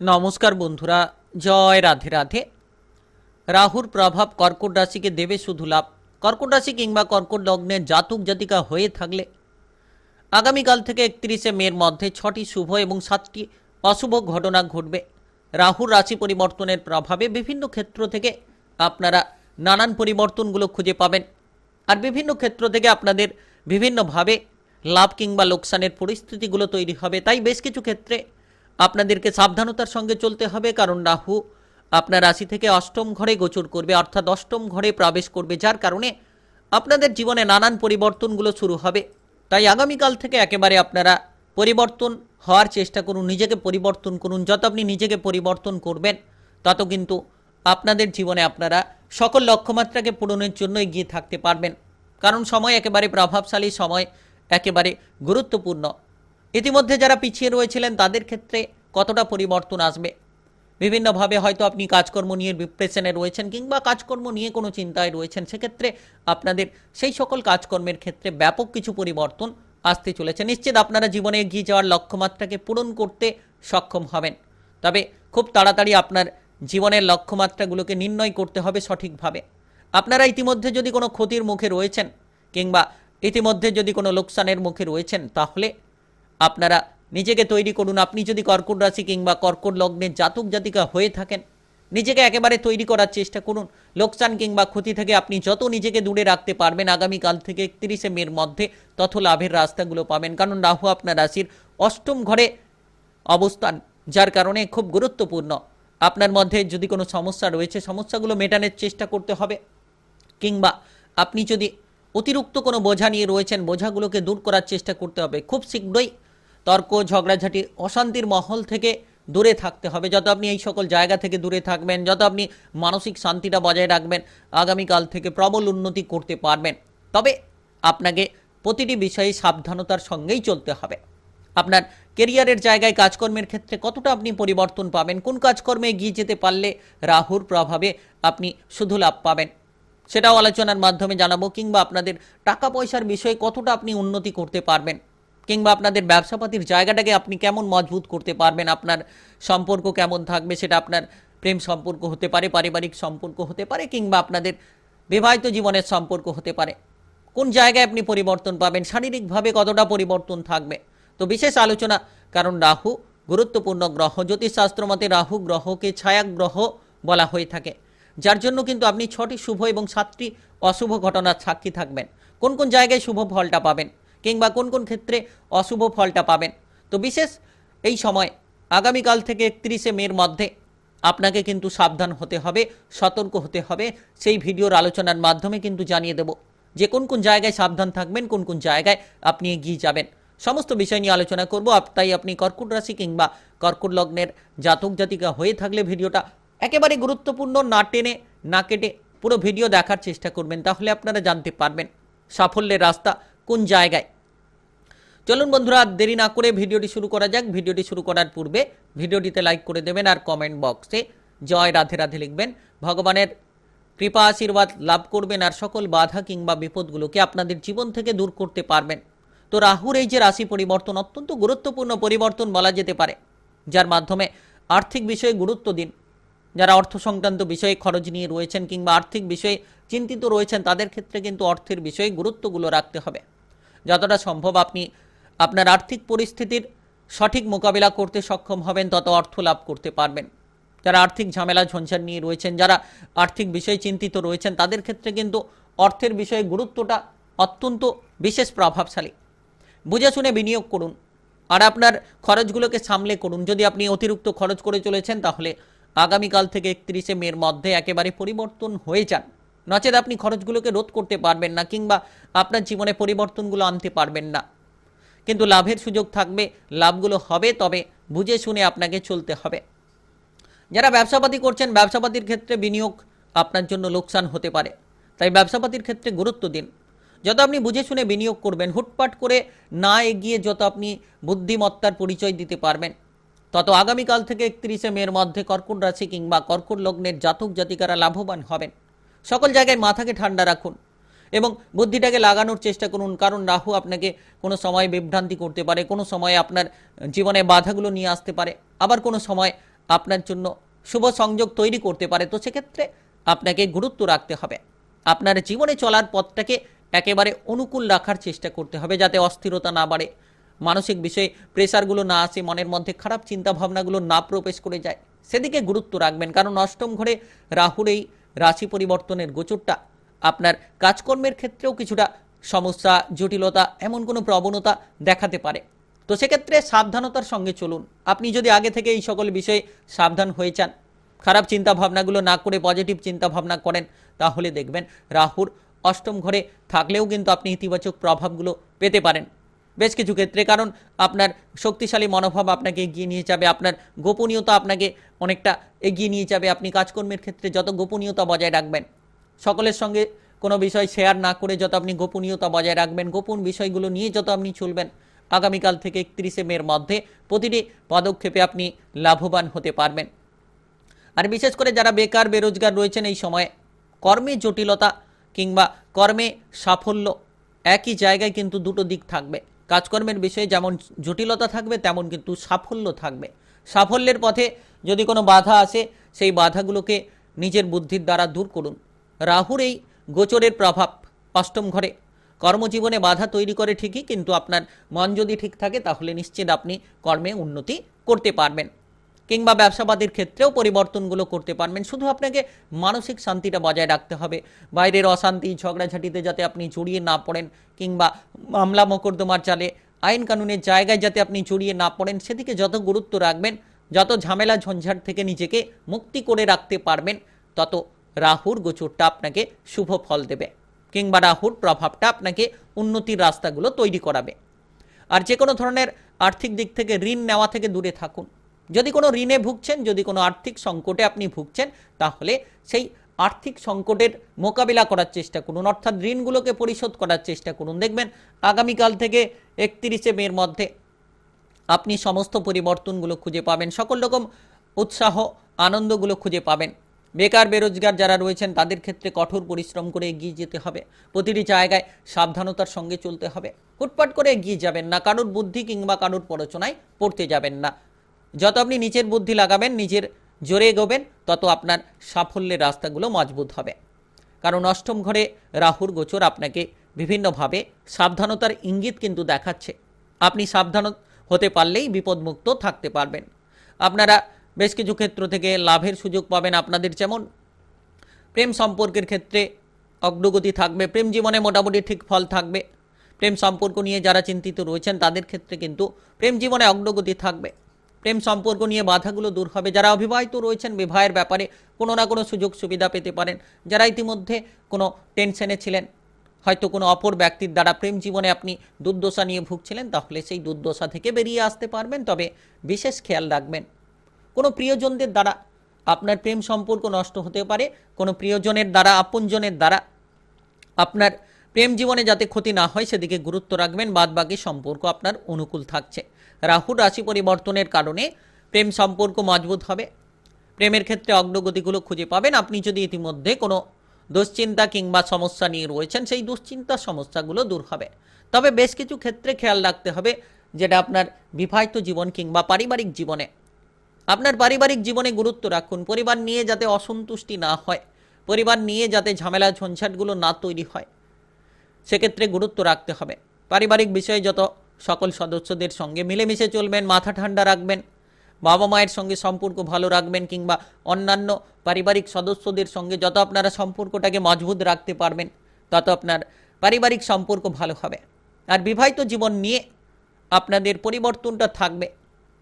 নমস্কার বন্ধুরা, জয় রাধে রাধে। রাহুর প্রভাব কর্কট রাশিকে দেবে শুধু লাভ। কর্কট রাশি কিংবা কর্কট লগ্নের জাতক জাতিকা হয়ে থাকলে আগামীকাল থেকে একত্রিশে মের মধ্যে ছটি শুভ এবং সাতটি অশুভ ঘটনা ঘটবে। রাহুর রাশি পরিবর্তনের প্রভাবে বিভিন্ন ক্ষেত্র থেকে আপনারা নানান পরিবর্তনগুলো খুঁজে পাবেন। আর বিভিন্ন ক্ষেত্র থেকে আপনাদের বিভিন্নভাবে লাভ কিংবা লোকসানের পরিস্থিতিগুলো তৈরি হবে। তাই বেশ কিছু ক্ষেত্রে আপনাদেরকে সাবধানতার সঙ্গে চলতে হবে, কারণ রাহু আপনার রাশি থেকে অষ্টম ঘরে গোচর করবে, অর্থাৎ অষ্টম ঘরে প্রবেশ করবে, যার কারণে আপনাদের জীবনে নানান পরিবর্তনগুলো শুরু হবে। তাই আগামীকাল থেকে একেবারে আপনারা পরিবর্তন হওয়ার চেষ্টা করুন, নিজেকে পরিবর্তন করুন, যত আপনি নিজেকে পরিবর্তন করবেন, তত কিন্তু আপনাদের জীবনে আপনারা সকল লক্ষ্যমাত্রাকে পূরণের জন্য এগিয়ে থাকতে পারবেন। কারণ সময় একেবারে প্রভাবশালী সময়, একেবারে গুরুত্বপূর্ণ। ইতিমধ্যে যারা পিছিয়ে রয়েছিলেন, তাদের ক্ষেত্রে কতটা পরিবর্তন আসবে? বিভিন্নভাবে হয়তো আপনি কাজকর্ম নিয়ে ডিপ্রেশনে রয়েছেন কিংবা কাজকর্ম নিয়ে কোনো চিন্তায় রয়েছেন, সেক্ষেত্রে আপনাদের সেই সকল কাজকর্মের ক্ষেত্রে ব্যাপক কিছু পরিবর্তন আসতে চলেছে। নিশ্চিত আপনারা জীবনে এগিয়ে যাওয়ার লক্ষ্যমাত্রাকে পূরণ করতে সক্ষম হবেন। তবে খুব তাড়াতাড়ি আপনার জীবনের লক্ষ্যমাত্রাগুলোকে নির্ণয় করতে হবে সঠিকভাবে। আপনারা ইতিমধ্যে যদি কোনো ক্ষতির মুখে রয়েছেন কিংবা ইতিমধ্যে যদি কোনো লোকসানের মুখে রয়েছেন, তাহলে আপনারা নিজেকে তৈরি করুন। আপনি যদি কর্কট রাশি কিংবা কর্কট লগ্নের জাতক জাতিকা হয়ে থাকেন, নিজেকে একেবারে তৈরি করার চেষ্টা করুন। লোকসান কিংবা ক্ষতি থেকে আপনি যত নিজেকে দূরে রাখতে পারবেন, আগামীকাল থেকে একত্রিশে মের মধ্যে তত লাভের রাস্তাগুলো পাবেন। কারণ রাহু আপনার রাশির অষ্টম ঘরে অবস্থান, যার কারণে খুব গুরুত্বপূর্ণ। আপনার মধ্যে যদি কোনো সমস্যা রয়েছে, সমস্যাগুলো মেটানোর চেষ্টা করতে হবে। কিংবা আপনি যদি অতিরিক্ত কোনো বোঝা নিয়ে রয়েছেন, বোঝাগুলোকে দূর করার চেষ্টা করতে হবে। খুব শীঘ্রই তর্ক, ঝগড়াঝাটি, অশান্তির মহল থেকে দূরে থাকতে হবে। যত আপনি এই সকল জায়গা থেকে দূরে থাকবেন, যত আপনি মানসিক শান্তিটা বজায় রাখবেন, আগামীকাল থেকে প্রবল উন্নতি করতে পারবেন। তবে আপনাকে প্রতিটি বিষয়ে সাবধানতার সঙ্গেই চলতে হবে। আপনার কেরিয়ারের জায়গায় কাজকর্মের ক্ষেত্রে কতটা আপনি পরিবর্তন পাবেন, কোন কাজকর্মে এগিয়ে যেতে পারলে রাহুর প্রভাবে আপনি শুধু লাভ পাবেন, সেটাও আলোচনার মাধ্যমে জানাব, কিংবা আপনাদের টাকা পয়সার বিষয়ে কতটা আপনি উন্নতি করতে পারবেন। কিংবা আপনাদের ব্যবসাপাতির জায়গাটাকে আপনি কেমন মজবুত করতে পারবেন, আপনার সম্পর্ক কেমন থাকবে সেটা আপনার প্রেম সম্পর্ক হতে পারে, পারিবারিক সম্পর্ক হতে পারে কিংবা আপনাদের বিবাহিত জীবনের সম্পর্ক হতে পারে। কোন জায়গায় আপনি পরিবর্তন পাবেন, শারীরিকভাবে কতটা পরিবর্তন থাকবে? তো বিশেষ আলোচনা, কারণ রাহু গুরুত্বপূর্ণ গ্রহ জ্যোতিষশাস্ত্র মতে রাহু গ্রহকে ছায়া গ্রহ বলা হয়ে থাকে, যার জন্য কিন্তু আপনি ছটি শুভ এবং সাতটি অশুভ ঘটনার সাক্ষী থাকবেন। কোন কোন জায়গায় শুভ ফলটা পাবেন? কিংবা কোন কোন ক্ষেত্রে অশুভ ফলটা পাবেন। তো বিশেষ এই সময়, আগামীকাল থেকে একত্রিশে মের মধ্যে আপনাকে কিন্তু সাবধান হতে হবে, সতর্ক হতে হবে। সেই ভিডিওর আলোচনার মাধ্যমে কিন্তু জানিয়ে দেব যে কোন কোন জায়গায় সাবধান থাকবেন, কোন কোন জায়গায় আপনি এগিয়ে যাবেন। সমস্ত বিষয় নিয়ে আলোচনা করব। তাই আপনি কর্কট রাশি কিংবা কর্কট লগ্নের জাতক জাতিকা হয়ে থাকলে ভিডিওটা একেবারে গুরুত্বপূর্ণ, না টেনে, না কেটে পুরো ভিডিও দেখার চেষ্টা করবেন। তাহলে আপনারা জানতে পারবেন সাফল্যের রাস্তা কোন জায়গায়। চলুন বন্ধুরা দেরি না করে ভিডিওটি শুরু করা যাক। ভিডিওটি শুরু করার পূর্বে ভিডিওটিতে লাইক করে দেবেন আর কমেন্ট বক্সে জয় রাধে রাধে লিখবেন। ভগবানের কৃপা আশীর্বাদ লাভ করবেন আর সকল বাধা কিংবা বিপদগুলোকে আপনাদের জীবন থেকে দূর করতে পারবেন। তো রাহুর এই যে রাশি পরিবর্তন অত্যন্ত গুরুত্বপূর্ণ পরিবর্তন বলা যেতে পারে, যার মাধ্যমে আর্থিক বিষয়ে গুরুত্ব দিন। যারা অর্থ সংক্রান্ত বিষয়ে খরচ নিয়ে রয়েছেন কিংবা আর্থিক বিষয়ে চিন্তিত রয়েছেন, তাদের ক্ষেত্রে কিন্তু অর্থের বিষয়ে গুরুত্বগুলো রাখতে হবে। যতটা সম্ভব আপনি আপনার আর্থিক পরিস্থিতির সঠিক মোকাবিলা করতে সক্ষম হবেন, তত অর্থ লাভ করতে পারবেন। যারা আর্থিক ঝামেলা, ঝঞ্ঝাট নিয়ে রয়েছেন, যারা আর্থিক বিষয়ে চিন্তিত রয়েছেন, তাদের ক্ষেত্রে কিন্তু অর্থের বিষয়ে গুরুত্বটা অত্যন্ত বিশেষ প্রভাবশালী। বুঝে শুনে বিনিয়োগ করুন আর আপনার খরচগুলোকে সামলে করুন। যদি আপনি অতিরিক্ত খরচ করে চলেছেন, তাহলে আগামীকাল থেকে একত্রিশে মের মধ্যে একেবারে পরিবর্তন হয়ে যান। নচেত আপনি খরচগুলোকে রোধ করতে পারবেন না কিংবা আপনার জীবনে পরিবর্তনগুলো আনতে পারবেন না। কিন্তু লাভের সুযোগ থাকবে, লাভগুলো হবে, তবে বুঝে শুনে আপনাকে চলতে হবে। যারা ব্যবসাপাতি করছেন, ব্যবসাপাতির ক্ষেত্রে বিনিয়োগ আপনার জন্য লোকসান হতে পারে। তাই ব্যবসাপাতির ক্ষেত্রে গুরুত্ব দিন। যত আপনি বুঝে শুনে বিনিয়োগ করবেন, হুটপাট করে না এগিয়ে যত আপনি বুদ্ধিমত্তার পরিচয় দিতে পারবেন। তত আগামীকাল থেকে একত্রিশে মের মধ্যে কর্কট রাশি কিংবা কর্কট লগ্নের জাতক জাতিকারা লাভবান হবেন। সকল জায়গায় মাথাকে ঠান্ডা রাখুন। এবং বুদ্ধিটাকে লাগানোর চেষ্টা করুন। কারণ রাহু আপনাকে কোনো সময় বিভ্রান্তি করতে পারে, কোনো সময় আপনার জীবনে বাধাগুলো নিয়ে আসতে পারে, আবার কোনো সময় আপনার জন্য শুভ সংযোগ তৈরি করতে পারে। তো সেক্ষেত্রে আপনাকে গুরুত্ব রাখতে হবে। আপনার জীবনে চলার পথটাকে একেবারে অনুকূল রাখার চেষ্টা করতে হবে যাতে অস্থিরতা না বাড়ে, মানসিক বিষয়ে প্রেসারগুলো না আসে, মনের মধ্যে খারাপ চিন্তা ভাবনাগুলো না প্রবেশ করে যায়। সেদিকে গুরুত্ব রাখবেন। কারণ অষ্টম ঘরে রাহুর এই রাশি পরিবর্তনের গোচরটা আপনার কাজকর্মের ক্ষেত্রেও কিছুটা সমস্যা, জটিলতা, এমন কোনো প্রবণতা দেখাতে পারে। তো সেক্ষেত্রে সাবধানতার সঙ্গে চলুন। আপনি যদি আগে থেকে এই সকল বিষয়ে সাবধান হয়ে চান খারাপ চিন্তা ভাবনাগুলো না করে পজিটিভ চিন্তা ভাবনা করেন, তাহলে দেখবেন রাহুর অষ্টম ঘরে থাকলেও কিন্তু আপনি ইতিবাচক প্রভাবগুলো পেতে পারেন। বেশ কিছু ক্ষেত্রে কারণ, আপনার শক্তিশালী মনোভাব আপনাকে এগিয়ে নিয়ে যাবে, আপনার গোপনীয়তা আপনাকে অনেকটা এগিয়ে নিয়ে যাবে। আপনি কাজকর্মের ক্ষেত্রে যত গোপনীয়তা বজায় রাখবেন সকলের সঙ্গে কোনো বিষয় শেয়ার না করে যত আপনি গোপনীয়তা বজায় রাখবেন, গোপন বিষয়গুলো নিয়ে যত আপনি চলবেন, আগামীকাল থেকে একত্রিশে মের মধ্যে প্রতিটি পদক্ষেপে আপনি লাভবান হতে পারবেন। আর বিশেষ করে যারা বেকার, বেরোজগার রয়েছেন এই সময়ে, কর্মে জটিলতা কিংবা কর্মে সাফল্য একই জায়গায় কিন্তু দুটো দিক থাকবে। কাজকর্মের বিষয়ে যেমন জটিলতা থাকবে, তেমন কিন্তু সাফল্য থাকবে। সাফল্যের পথে যদি কোনো বাধা আসে, সেই বাধাগুলোকে নিজের বুদ্ধির দ্বারা দূর করুন। রাহুর এই গোচরের প্রভাব অষ্টম ঘরে। কর্মজীবনে বাধা তৈরি করে ঠিকই, কিন্তু আপনার মন যদি ঠিক থাকে, তাহলে নিশ্চিত আপনি কর্মে উন্নতি করতে পারবেন। কিংবা ব্যবসাবাদীর ক্ষেত্রেও পরিবর্তনগুলো করতে পারবেন। শুধু আপনাকে মানসিক শান্তিটা বজায় রাখতে হবে। বাইরের অশান্তি, ঝগড়াঝাটিতে যাতে আপনি জড়িয়ে না পড়েন, কিংবা মামলা মোকদ্দমার চালে, আইন কানুনের জায়গায় যাতে আপনি জড়িয়ে না পড়েন, সেদিকে যত গুরুত্ব রাখবেন, যত ঝামেলা ঝঞ্ঝাট থেকে নিজেকে মুক্তি করে রাখতে পারবেন, তত রাহুর গোচরটা আপনাকে শুভ ফল দেবে কিংবা রাহুর প্রভাবটা আপনাকে উন্নতির রাস্তাগুলো তৈরি করাবে। আর যে কোনো ধরনের আর্থিক দিক থেকে ঋণ নেওয়া থেকে দূরে থাকুন। যদি কোনো ঋণে ভুগছেন, যদি কোনো আর্থিক সংকটে আপনি ভুগছেন, তাহলে সেই আর্থিক সংকটের মোকাবিলা করার চেষ্টা করুন। অর্থাৎ ঋণগুলোকে পরিশোধ করার চেষ্টা করুন। দেখবেন আগামীকাল থেকে একত্রিশে মের মধ্যে আপনি সমস্ত পরিবর্তনগুলো খুঁজে পাবেন। সকল রকম উৎসাহ, আনন্দগুলো খুঁজে পাবেন। বেকার বেরোজগার যারা রয়েছেন, তাদের ক্ষেত্রে কঠোর পরিশ্রম করে এগিয়ে যেতে হবে। প্রতিটি জায়গায় সাবধানতার সঙ্গে চলতে হবে। হুটপাট করে এগিয়ে যাবেন না, কারোর বুদ্ধি কিংবা কারোর প্ররোচনায় পড়তে যাবেন না। যত আপনি নিজের বুদ্ধি লাগাবেন, নিজের জোরে এগোবেন, তত আপনার সাফল্যের রাস্তাগুলো মজবুত হবে। কারণ অষ্টম ঘরে রাহুর গোচর আপনাকে বিভিন্নভাবে সাবধানতার ইঙ্গিত কিন্তু দেখাচ্ছে। আপনি সাবধান হতে পারলেই বিপদমুক্ত থাকতে পারবেন। আপনারা বেশ কিছু ক্ষেত্র থেকে লাভের সুযোগ পাবেন আপনাদের যেমন প্রেম সম্পর্কের ক্ষেত্রে অগ্রগতি থাকবে, প্রেম জীবনে মোটামুটি ঠিক ফল থাকবে। প্রেম সম্পর্ক নিয়ে যারা চিন্তিত রয়েছেন, তাদের ক্ষেত্রে কিন্তু প্রেম জীবনে অগ্রগতি থাকবে। প্রেম সম্পর্ক নিয়ে বাধাগুলো দূর হবে। যারা অবিবাহিত রয়েছেন, বিবাহের ব্যাপারে কোনো না কোনো সুযোগ সুবিধা পেতে পারেন। যারা ইতিমধ্যে কোনো টেনশনে ছিলেন, হয়তো কোনো অপর ব্যক্তির দ্বারা প্রেম জীবনে আপনি দুর্দশা নিয়ে ভুগছিলেন, তাহলে সেই দুর্দশা থেকে বেরিয়ে আসতে পারবেন। তবে বিশেষ খেয়াল রাখবেন কোনো প্রিয়জনদের দ্বারা আপনার প্রেম সম্পর্ক নষ্ট হতে পারে, কোনো প্রিয়জনের দ্বারা, আপনজনের দ্বারা আপনার প্রেম জীবনে যাতে ক্ষতি না হয় সেদিকে গুরুত্ব রাখবেন বাদ বাকি সম্পর্ক আপনার অনুকূল থাকছে। রাহুর রাশি পরিবর্তনের কারণে প্রেম সম্পর্ক মজবুত হবে। প্রেমের ক্ষেত্রে অগ্রগতিগুলো খুঁজে পাবেন। আপনি যদি ইতিমধ্যে কোনো দুশ্চিন্তা কিংবা সমস্যা নিয়ে রয়েছেন, সেই দুশ্চিন্তা সমস্যাগুলো দূর হবে। তবে বেশ কিছু ক্ষেত্রে খেয়াল রাখতে হবে, যেটা আপনার বিবাহিত জীবন কিংবা পারিবারিক জীবনে আপনার পারিবারিক জীবনে গুরুত্ব রাখুন। পরিবার নিয়ে যাতে অসন্তুষ্টি না হয়, পরিবার নিয়ে যাতে ঝামেলা ঝঞ্ঝাটগুলো না তৈরি হয়, সেক্ষেত্রে গুরুত্ব রাখতে হবে। পারিবারিক বিষয়ে যত সকল সদস্যদের সঙ্গে মিলেমিশে চলবেন, মাথা ঠান্ডা রাখবেন, বাবা মায়ের সঙ্গে সম্পর্ক ভালো রাখবেন কিংবা অন্যান্য পারিবারিক সদস্যদের সঙ্গে যত আপনারা সম্পর্কটাকে মজবুত রাখতে পারবেন, তত আপনার পারিবারিক সম্পর্ক ভালো হবে। আর বিবাহিত জীবন নিয়ে আপনাদের পরিবর্তনটা থাকবে।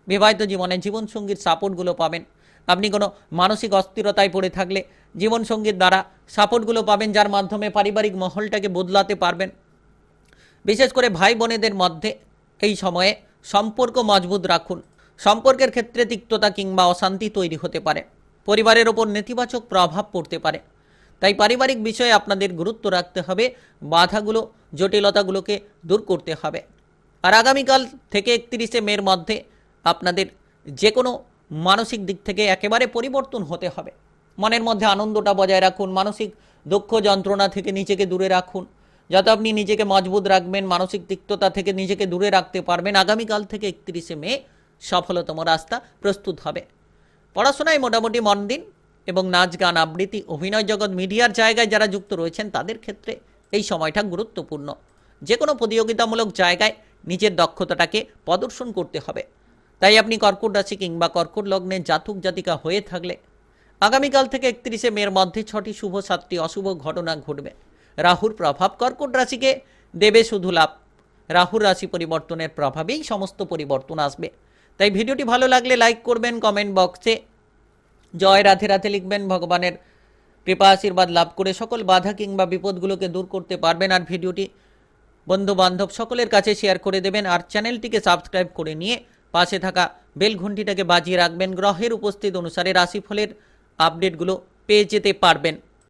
বিবাহিত জীবনে জীবনসঙ্গীর সাপোর্টগুলো পাবেন। আপনি কোনো মানসিক অস্থিরতায় পড়ে থাকলে জীবনসঙ্গীর দ্বারা সাপোর্টগুলো পাবেন, যার মাধ্যমে পারিবারিক মহলটাকে বদলাতে পারবেন। বিশেষ করে ভাই বোনেদের মধ্যে এই সময়ে সম্পর্ক মজবুত রাখুন। সম্পর্কের ক্ষেত্রে তিক্ততা কিংবা অশান্তি তৈরি হতে পারে। পরিবারের ওপর নেতিবাচক প্রভাব পড়তে পারে। তাই পারিবারিক বিষয়ে আপনাদের গুরুত্ব রাখতে হবে, বাধাগুলো, জটিলতাগুলোকে দূর করতে হবে। আর আগামীকাল থেকে একত্রিশে মের মধ্যে আপনাদের যে কোনো মানসিক দিক থেকে একেবারে পরিবর্তন হতে হবে। মনের মধ্যে আনন্দটা বজায় রাখুন, মানসিক দুঃখ যন্ত্রণা থেকে নিজেকে দূরে রাখুন। যাতে আপনি নিজেকে মজবুত রাখবেন, মানসিক তিক্ততা থেকে নিজেকে দূরে রাখতে পারবেন। আগামীকাল থেকে একত্রিশে মে সফলতম রাস্তা প্রস্তুত হবে। পড়াশোনায় মোটামুটি মন দিন এবং নাচ, গান, আবৃত্তি, অভিনয় জগৎ, মিডিয়ার জায়গায় যারা যুক্ত রয়েছেন, তাদের ক্ষেত্রে এই সময়টা গুরুত্বপূর্ণ। যে কোনো প্রতিযোগিতামূলক জায়গায় নিজের দক্ষতাটাকে প্রদর্শন করতে হবে। তাই আপনি কর্কট রাশি কিংবা কর্কট লগ্নের জাতক জাতিকা হয়ে থাকলে আগামীকাল থেকে একত্রিশে মের মধ্যে ছটি শুভ, সাতটি অশুভ ঘটনা ঘটবে। রাহুর প্রভাব কর্কট রাশিকে দেবে শুধু লাভ। রাহুর রাশি পরিবর্তনের প্রভাবেই সমস্ত পরিবর্তন আসবে। তাই ভিডিওটি ভালো লাগলে লাইক করবেন, কমেন্ট বক্সে জয় রাধে রাধে লিখবেন, ভগবানের কৃপা, আশীর্বাদ লাভ করে সকল বাধা কিংবা বিপদগুলোকে দূর করতে পারবেন। আর ভিডিওটি বন্ধু বান্ধব সকলের কাছে শেয়ার করে দেবেন। আর চ্যানেলটিকে সাবস্ক্রাইব করে নিয়ে পাশে থাকা বেল ঘণ্টিটাকে বাজিয়ে রাখবেন। গ্রহের উপস্থিত অনুসারে রাশিফলের আপডেটগুলো পেয়ে যেতে পারবেন।